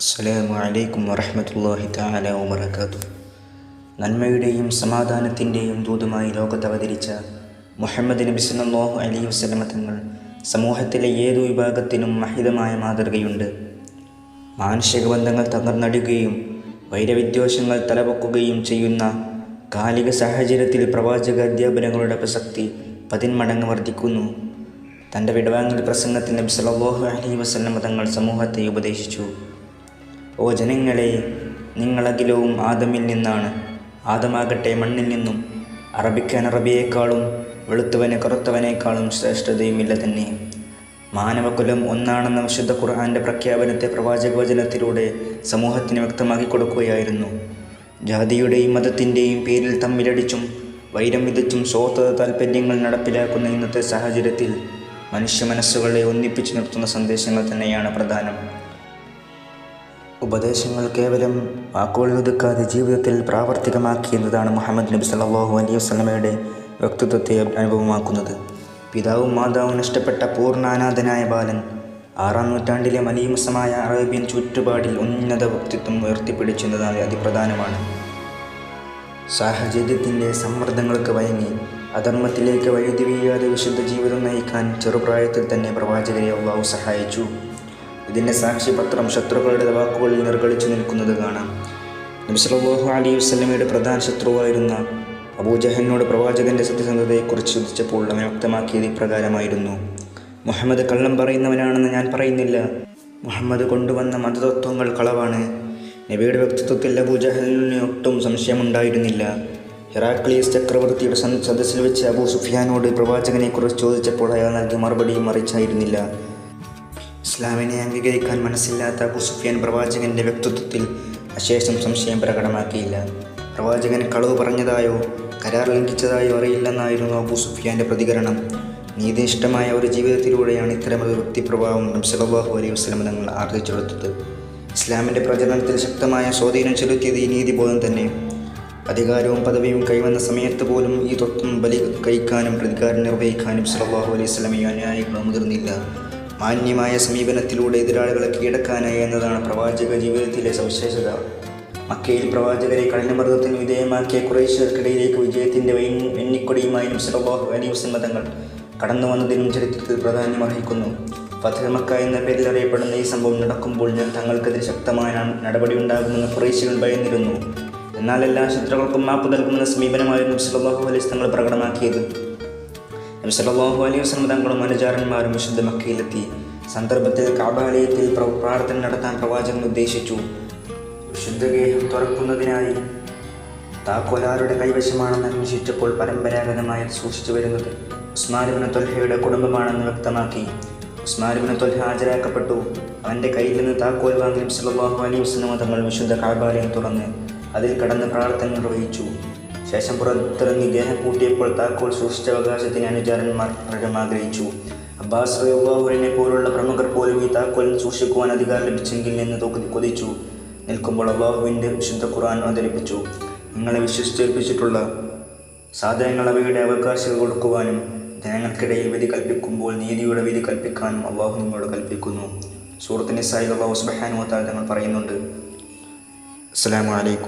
അസ്സലാമു അലൈക്കും വറഹ്മത്തുള്ളാഹി തആല വബറകാതുഹു. നന്മയുടെയും സമാധാനത്തിന്റെയും ദൂതുമായി ലോകത്ത് അവതരിച്ച മുഹമ്മദ് നബി സല്ലല്ലാഹു അലൈഹി വസല്ലമ തങ്ങൾ സമൂഹത്തിലെ ഏതു വിഭാഗത്തിനും മഹിതമായ മാതൃകയുണ്ട്. മാനുഷിക ബന്ധങ്ങൾ തകർന്നടുകയും വൈരവിദ്വേഷങ്ങൾ തലപൊക്കുകയും ചെയ്യുന്ന കാലിക സാഹചര്യത്തിൽ പ്രവാചക അധ്യാപനങ്ങളുടെ പ്രസക്തി പതിന്മടങ്ങ് വർദ്ധിക്കുന്നു. തന്റെ വിടവാങ്ങൽ പ്രസംഗത്തിൽ നബി സല്ലല്ലാഹു അലൈഹി വസല്ലമ തങ്ങൾ സമൂഹത്തെ ഉപദേശിച്ചു. ഓ ജനങ്ങളെ നിങ്ങളകിലവും ആദമിൽ നിന്നാണ്. ആദമാകട്ടെ മണ്ണിൽ നിന്നും. അറബിക്കൻ അനറബിയേക്കാളും വെളുത്തവന് കറുത്തവനേക്കാളും ശ്രേഷ്ഠതയുമില്ല തന്നെ. മാനവകുലം ഒന്നാണെന്ന വിശുദ്ധ ഖുർആന്റെ പ്രഖ്യാപനത്തെ പ്രവാചകവചനത്തിലൂടെ സമൂഹത്തിന് വ്യക്തമാക്കി കൊടുക്കുകയായിരുന്നു. ജാതിയുടെയും മതത്തിന്റെയും പേരിൽ തമ്മിലടിച്ചും വൈരം വിതച്ചും സ്വാർത്ഥ താൽപ്പര്യങ്ങൾ നടപ്പിലാക്കുന്ന ഇന്നത്തെ സാഹചര്യത്തിൽ മനുഷ്യ മനസ്സുകളെ ഒന്നിപ്പിച്ചു നിർത്തുന്ന സന്ദേശങ്ങൾ തന്നെയാണ് പ്രധാനം. ഉപദേശങ്ങൾ കേവലം വാക്കുകളിലൊതുക്കാതെ ജീവിതത്തിൽ പ്രാവർത്തികമാക്കി എന്നതാണ് മുഹമ്മദ് നബി സല്ലാഹു അലൈഹി വസ്ലമയുടെ വ്യക്തിത്വത്തെ അനുഭവമാക്കുന്നത്. പിതാവും മാതാവും നഷ്ടപ്പെട്ട പൂർണാനാഥനായ ബാലൻ ആറാം നൂറ്റാണ്ടിലെ മലീമസമായ അറേബ്യൻ ചുറ്റുപാടിൽ ഉന്നത വ്യക്തിത്വം ഉയർത്തിപ്പിടിച്ചെന്നതായി അതിപ്രധാനമാണ്. സാഹചര്യത്തിന്റെ സമ്മർദ്ദങ്ങൾക്ക് വഴങ്ങി അധർമ്മത്തിലേക്ക് വഴുതി വീഴാതെ വിശുദ്ധ ജീവിതം നയിക്കാൻ ചെറുപ്രായത്തിൽ തന്നെ പ്രവാചകരെ അള്ളാഹു സഹായിച്ചു. ഇതിന്റെ സാക്ഷ്യപത്രം ശത്രുക്കളുടെ വാക്കുകളിൽ നിർഗളിച്ചു നിൽക്കുന്നത് കാണാം. നബ്സലാഹു അലി വസ്ലമയുടെ പ്രധാന ശത്രുവായിരുന്ന അബൂജഹലിനോട് പ്രവാചകന്റെ സത്യസന്ധതയെക്കുറിച്ച് ചോദിച്ചപ്പോൾ അവൻ വ്യക്തമാക്കിയത് ഇപ്രകാരമായിരുന്നു. മുഹമ്മദ് കള്ളം പറയുന്നവനാണെന്ന് ഞാൻ പറയുന്നില്ല. മുഹമ്മദ് കൊണ്ടുവന്ന മതതത്വങ്ങൾ കളവാണ്. നബിയുടെ വ്യക്തിത്വത്തിൽ അബൂജഹലിന് ഒട്ടും സംശയമുണ്ടായിരുന്നില്ല. ഹെറാക്ലിയസ് ചക്രവർത്തിയുടെ സദസ്സിൽ വെച്ച് അബൂ സുഫിയാനോട് പ്രവാചകനെക്കുറിച്ച് ചോദിച്ചപ്പോൾ അയാൾ നൽകിയ മറുപടിയും മറിച്ചായിരുന്നില്ല. ഇസ്ലാമിനെ അംഗീകരിക്കാൻ മനസ്സില്ലാത്ത അബു പ്രവാചകന്റെ വ്യക്തിത്വത്തിൽ അശേഷം സംശയം പ്രകടമാക്കിയില്ല. പ്രവാചകൻ കളവ് പറഞ്ഞതായോ കരാർ ലംഘിച്ചതായോ അറിയില്ലെന്നായിരുന്നു അബു സുഫിയാന്റെ പ്രതികരണം. നീതിനിഷ്ഠമായ ഒരു ജീവിതത്തിലൂടെയാണ് ഇത്തരമൊരു വ്യക്തിപ്രഭാവം നബി സല്ലല്ലാഹു അലൈഹി വസ്ലം തങ്ങൾ ആർജിച്ചെടുത്തത് ഇസ്ലാമിന്റെ പ്രചരണത്തിൽ ശക്തമായ സ്വാധീനം ചെലുത്തിയത് ഈ നീതിബോധം തന്നെ. അധികാരവും പദവിയും കൈവന്ന സമയത്ത് പോലും ഈ തത്വം ബലി കഴിക്കാനും പ്രതികാരം നിർവഹിക്കാനും സല്ലല്ലാഹു അലൈഹി വസല്ലമയും അനുയായികളും മുതിർന്നില്ല. മാന്യമായ സമീപനത്തിലൂടെ എതിരാളികളെ കീഴടക്കാനായി എന്നതാണ് പ്രവാചക ജീവിതത്തിലെ സവിശേഷത. മക്കയിൽ പ്രവാചകരെ കഠിനമർദ്ദത്തിന് വിധേയമാക്കിയ കുറേശ്യർക്കിടയിലേക്ക് വിജയത്തിന്റെ വെന്നിക്കൊടിയുമായി സല്ലല്ലാഹു അലൈഹി വസല്ലം തങ്ങൾ കടന്നു വന്നതിനും ചരിത്രത്തിൽ പ്രാധാന്യം അർഹിക്കുന്നു. ഫതഹ് എന്ന പേരിൽ അറിയപ്പെടുന്ന ഈ സംഭവം നടക്കുമ്പോൾ ഞാൻ തങ്ങൾക്കെതിരെ ശക്തമായ നടപടി ഉണ്ടാകുമെന്ന് കുറേശ്യകൾ ഭയന്നിരുന്നു. എന്നാൽ എല്ലാ ശത്രുക്കൾക്കും മാപ്പ് നൽകുന്ന സമീപനമായിരുന്നു സല്ലല്ലാഹു അലൈഹി തങ്ങൾ പ്രകടമാക്കിയത്. നബി സല്ലല്ലാഹു അലൈഹി വസല്ലം തങ്ങളും അനുചാരന്മാരും വിശുദ്ധ മക്കയിലെത്തി. സന്ദർഭത്തിൽ കാബാലയത്തിൽ പ്രാർത്ഥന നടത്താൻ പ്രവാചകൻ ഉദ്ദേശിച്ചു. വിശുദ്ധ ഗേഹം തുറക്കുന്നതിനായി താക്കോലാരുടെ കൈവശമാണെന്ന് അന്വേഷിച്ചപ്പോൾ പരമ്പരാഗതമായി സൂക്ഷിച്ചു വരുന്നത് ഉസ്മാരിബിന് തൊൽഹയുടെ കുടുംബമാണെന്ന് വ്യക്തമാക്കി. ഉസ്മാരിബിന് തൊൽഹ ഹാജരാക്കപ്പെട്ടു. അവന്റെ കയ്യിൽ നിന്ന് താക്കോൽ വാങ്ങി നബി സല്ലല്ലാഹു അലൈഹി വസല്ലം തങ്ങൾ വിശുദ്ധ കാബാലയം തുറന്ന് അതിൽ കടന്ന് പ്രാർത്ഥന നിർവഹിച്ചു. ശേഷം പുറത്തിറങ്ങി ദേഹം കൂട്ടിയപ്പോൾ താക്കോൽ സൂക്ഷിച്ച അവകാശത്തിന് അനുചാരന്മാർ പലരും ആഗ്രഹിച്ചു അബ്ബാസ് റളിയല്ലാഹുവിനെ പോലുള്ള പ്രമുഖർ പോലും ഈ താക്കോൽ സൂക്ഷിക്കുവാൻ അധികാരം ലഭിച്ചെങ്കിൽ എന്ന് കൊതിച്ചു. നിൽക്കുമ്പോൾ അള്ളാഹുവിന്റെ വിശുദ്ധ ഖുർആൻ അവതരിപ്പിച്ചു. നിങ്ങളെ വിശ്വസിച്ചേൽപ്പിച്ചിട്ടുള്ള സാധനങ്ങൾ അവയുടെ അവകാശം കൊടുക്കുവാനും ജനങ്ങൾക്കിടയിൽ വിധി കൽപ്പിക്കുമ്പോൾ നീതിയുടെ വിധി കൽപ്പിക്കാനും അള്ളാഹു നിങ്ങളോട് കൽപ്പിക്കുന്നു. സൂറത്ത് സായി അള്ളാഹു ഞങ്ങൾ തങ്ങൾ പറയുന്നുണ്ട്. അസ്സാം അലൈക്കും.